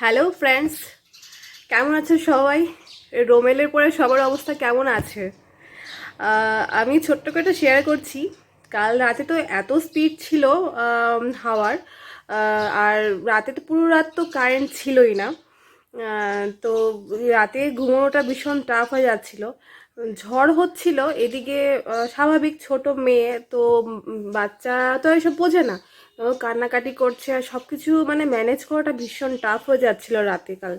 Hello friends কেমন আছে সবাই? রোমেলের পরে সবার অবস্থা কেমন আছে? আমি ছোট্ট করে একটা শেয়ার করছি। কাল রাতে তো এত স্পিড ছিল হাওয়ার। আর রাতে তো পুরো রাত তো কারেন্ট ছিলই না। তো রাতে ঘুমানোটা ভীষণ টাফ হয়ে যাচ্ছিল। ঝড় হচ্ছিল, এদিকে স্বাভাবিক ছোট মেয়ে, তো বাচ্চা তো এসব বোঝে না। ও কান্নাকাটি করছে আর সব কিছু মানে ম্যানেজ করাটা ভীষণ টাফ হয়ে যাচ্ছিল রাতে কাল।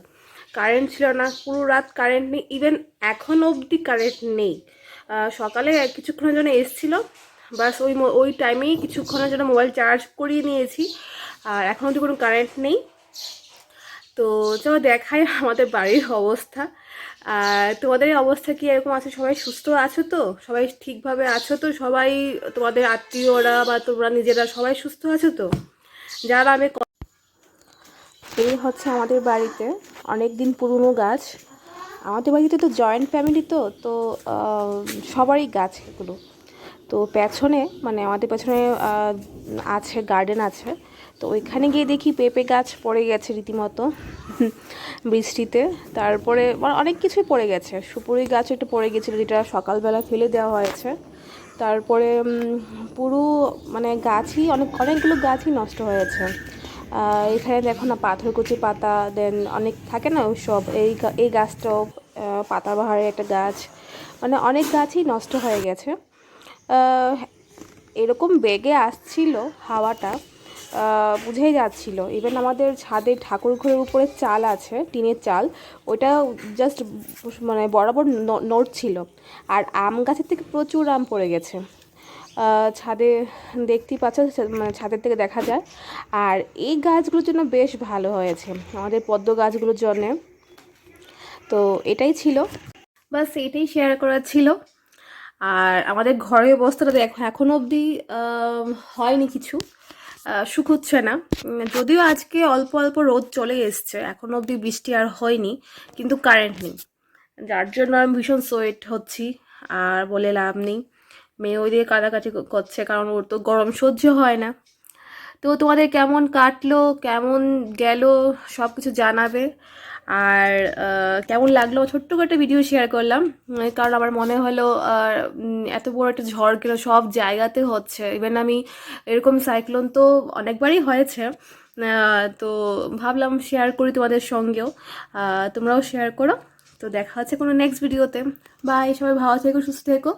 কারেন্ট ছিল না, পুরো রাত কারেন্ট নেই ইভেন এখন অবধি কারেন্ট নেই। সকালে কিছুক্ষণের জন্য এসছিল, বাস ওই ওই টাইমেই কিছুক্ষণের জন্য মোবাইল চার্জ করিয়ে নিয়েছি, আর এখন অবধি কোনো কারেন্ট নেই। তো চলো দেখাই আমাদের বাড়ির অবস্থা। আর তোমাদের অবস্থা কি? এরকম আছে? সবাই সুস্থ আছো তো? সবাই ঠিকভাবে আছো তো? সবাই তোমাদের আত্মীয়রা বা তোমরা নিজেরা সবাই সুস্থ আছো তো? যারা আমি এই হচ্ছে আমাদের বাড়িতে অনেক দিন পুরনো গাছ। আমাদের বাড়িতে তো জয়েন্ট ফ্যামিলি তো তো সবারই গাছ এগুলো। তো পেছনে মানে আমাদের পেছনে আছে গার্ডেন আছে। তো ওইখানে গিয়ে দেখি পেঁপে গাছ পড়ে গেছে রীতিমতো বৃষ্টিতে। তারপরে মানে অনেক কিছুই পড়ে গেছে। সুপুরি গাছ একটু পড়ে গেছিল যেটা সকালবেলা ফেলে দেওয়া হয়েছে। তারপরে পুরো মানে গাছই, অনেক, অনেকগুলো গাছই নষ্ট হয়েছে। এখানে দেখো না পাথরকুচি পাতা দেন অনেক থাকে না ওইসব, এই এই গাছটাও পাতাবাহারের একটা গাছ। মানে অনেক গাছই নষ্ট হয়ে গেছে। এরকম বেগে আসছিল হাওয়াটা বুঝেই যাচ্ছিল। ইভেন আমাদের ছাদে ঠাকুর ঘরের উপরে চাল আছে, টিনের চাল ওইটা জাস্ট মানে বরাবর নড়ছিল আর আম গাছের থেকে প্রচুর আম পড়ে গেছে। ছাদে দেখতেই পাচ্ছ মানে ছাদের থেকে দেখা যায়। আর এই গাছগুলোর জন্য বেশ ভালো হয়েছে, আমাদের পদ্ম গাছগুলোর জন্যে। তো এটাই ছিল। বাস এটাই শেয়ার করার ছিল। আর আমাদের ঘরের অবস্থাটা দেখো, এখনও অবধি হয়নি কিছু। শুকোচ্ছে না। যদিও আজকে অল্প অল্প রোদ চলে এসছে এখনও অবধি বৃষ্টি আর হয়নি, কিন্তু কারেন্ট নেই। যার জন্য আমি ভীষণ সোয়েট হচ্ছি, আর বলে লাভ নেই। মেয়ে ওই দিয়ে কাটাকাটি করছে, কারণ ওর তো গরম সহ্য হয় না। তো তোমাদের কেমন কাটলো? কেমন গেল? সব কিছু জানাবে। আর কেমন লাগল? ছোট্ট করে একটা ভিডিও শেয়ার করলাম। কারণ আমার মনে হলো এত বড় একটা ঝড় গেল সব জায়গাতে হচ্ছে। ইভেন আমি এরকম সাইক্লোন তো অনেকবারই হয়েছে। তো ভাবলাম শেয়ার করি তোমাদের সঙ্গেও। তোমরাও শেয়ার করো। তো দেখা হচ্ছে কোনো নেক্সট ভিডিওতে বাই সবাই ভালো থেকো, সুস্থ থেকো।